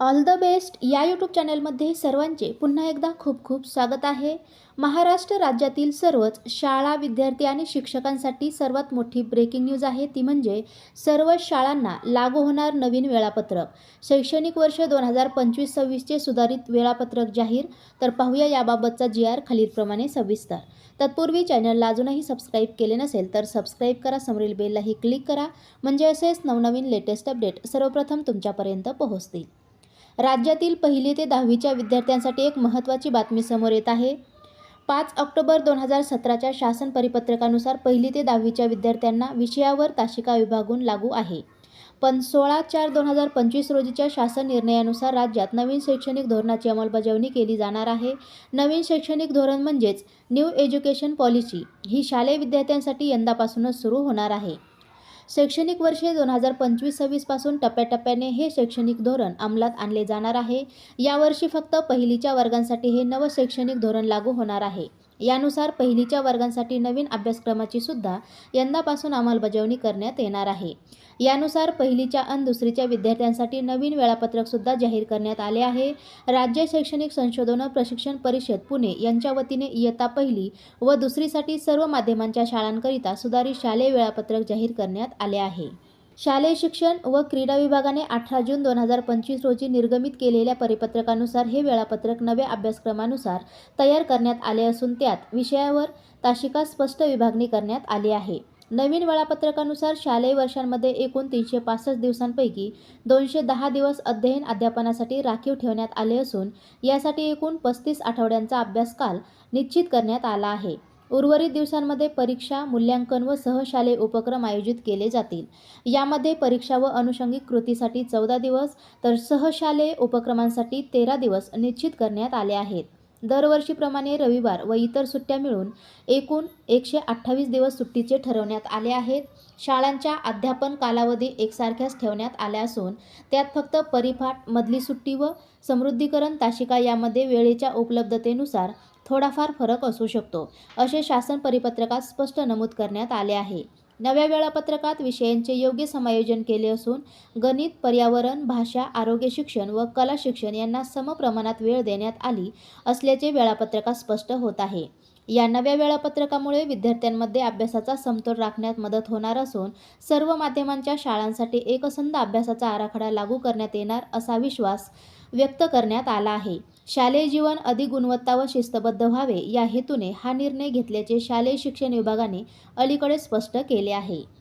All the best या YouTube चॅनलमध्ये सर्वांचे पुन्हा एकदा खूप खूप स्वागत आहे. महाराष्ट्र राज्यातील सर्वच शाळा विद्यार्थी आणि शिक्षकांसाठी सर्वात मोठी ब्रेकिंग न्यूज आहे. ती म्हणजे सर्व शाळांना लागू होणार नवीन वेळापत्रक. शैक्षणिक वर्ष दोन हजार पंचवीस सव्वीसचे सुधारित वेळापत्रक जाहीर. तर पाहूया याबाबतचा जी आर खालीलप्रमाणे सविस्तर. तत्पूर्वी चॅनलला अजूनही सबस्क्राईब केले नसेल तर सबस्क्राईब करा. समोरील बेललाही क्लिक करा. म्हणजे असेच नवनवीन लेटेस्ट अपडेट सर्वप्रथम तुमच्यापर्यंत पोहोचतील. राज्यातील पहिली ते दहावीच्या विद्यार्थ्यांसाठी एक महत्त्वाची बातमी समोर येत आहे. पाच ऑक्टोबर दोन हजार सतराच्या शासन परिपत्रकानुसार पहिली ते दहावीच्या विद्यार्थ्यांना विषयावर ताशिका विभागून लागू आहे. पण सोळा चार दोन हजार पंचवीस रोजीच्या शासन निर्णयानुसार राज्यात नवीन शैक्षणिक धोरणाची अंमलबजावणी केली जाणार आहे. नवीन शैक्षणिक धोरण म्हणजेच न्यू एज्युकेशन पॉलिसी ही शालेय विद्यार्थ्यांसाठी यंदापासूनच सुरू होणार आहे. शैक्षणिक वर्षे दोन हजार पंचवीस सव्वीसपासून टप्प्याटप्प्याने हे शैक्षणिक धोरण अंमलात आणले जाणार आहे. यावर्षी फक्त पहिलीच्या वर्गांसाठी हे नवं शैक्षणिक धोरण लागू होणार आहे. यानुसार पहिलीच्या वर्गांसाठी नवीन अभ्यासक्रमाची सुद्धा यंदापासून अंमलबजावणी करण्यात येणार आहे. यानुसार पहिलीच्या अन दुसरीच्या विद्यार्थ्यांसाठी नवीन वेळापत्रकसुद्धा जाहीर करण्यात आले आहे. राज्य शैक्षणिक संशोधन प्रशिक्षण परिषद पुणे यांच्या वतीने इयत्ता पहिली व दुसरीसाठी सर्व माध्यमांच्या शाळांकरिता सुधारित शालेय वेळापत्रक जाहीर करण्यात आले आहे. शालेय शिक्षण व क्रीडा विभागाने अठरा जून दोन हजार पंचवीस रोजी निर्गमित केलेल्या परिपत्रकानुसार हे वेळापत्रक नव्या अभ्यासक्रमानुसार तयार करण्यात आले असून त्यात विषयावर ताशिका स्पष्ट विभागणी करण्यात आली आहे. नवीन वेळापत्रकानुसार शालेय वर्षांमध्ये एकूण तीनशे पासष्ट दिवसांपैकी दोनशे दहा दिवस अध्ययन अध्यापनासाठी राखीव ठेवण्यात आले असून यासाठी एकूण पस्तीस आठवड्यांचा अभ्यासकाल निश्चित करण्यात आला आहे. उर्वरित दिवसांमध्ये परीक्षा मूल्यांकन व सहशालेय उपक्रम आयोजित केले जातील. यामध्ये परीक्षा व अनुषंगिक कृतीसाठी चौदा दिवस तर सहशालेय उपक्रमांसाठी तेरा दिवस निश्चित करण्यात आले आहेत. दरवर्षीप्रमाणे रविवार व इतर सुट्ट्या मिळून एकूण एकशे अठ्ठावीस दिवस सुट्टीचे ठरवण्यात आले आहेत. शाळांच्या अध्यापन कालावधी एकसारख्याच ठेवण्यात आल्या असून त्यात फक्त परिपाठ मधली सुट्टी व समृद्धीकरण ताशिका यामध्ये वेळेच्या उपलब्धतेनुसार थोडाफार फरक असू शकतो असे शासन परिपत्रकात स्पष्ट नमूद करण्यात आले आहे. नव्या वेळापत्रकात विषयांचे योग्य समायोजन केले असून गणित पर्यावरण भाषा आरोग्य शिक्षण व कला शिक्षण यांना समप्रमाणात वेळ देण्यात आली असल्याचे वेळापत्रकात स्पष्ट होत आहे. या नव्या वेळापत्रकामुळे विद्यार्थ्यांमध्ये अभ्यासाचा समतोल राखण्यात मदत होणार असून सर्व माध्यमांच्या शाळांसाठी एकसंध अभ्यासाचा आराखडा लागू करण्यात येणार असा विश्वास व्यक्त करण्यात आला आहे. शालेय जीवन अधिक गुणवत्ता व शिस्तबद्ध व्हावे या हेतूने हा निर्णय घेतल्याचे शालेय शिक्षण विभागाने अलीकडे स्पष्ट केले आहे.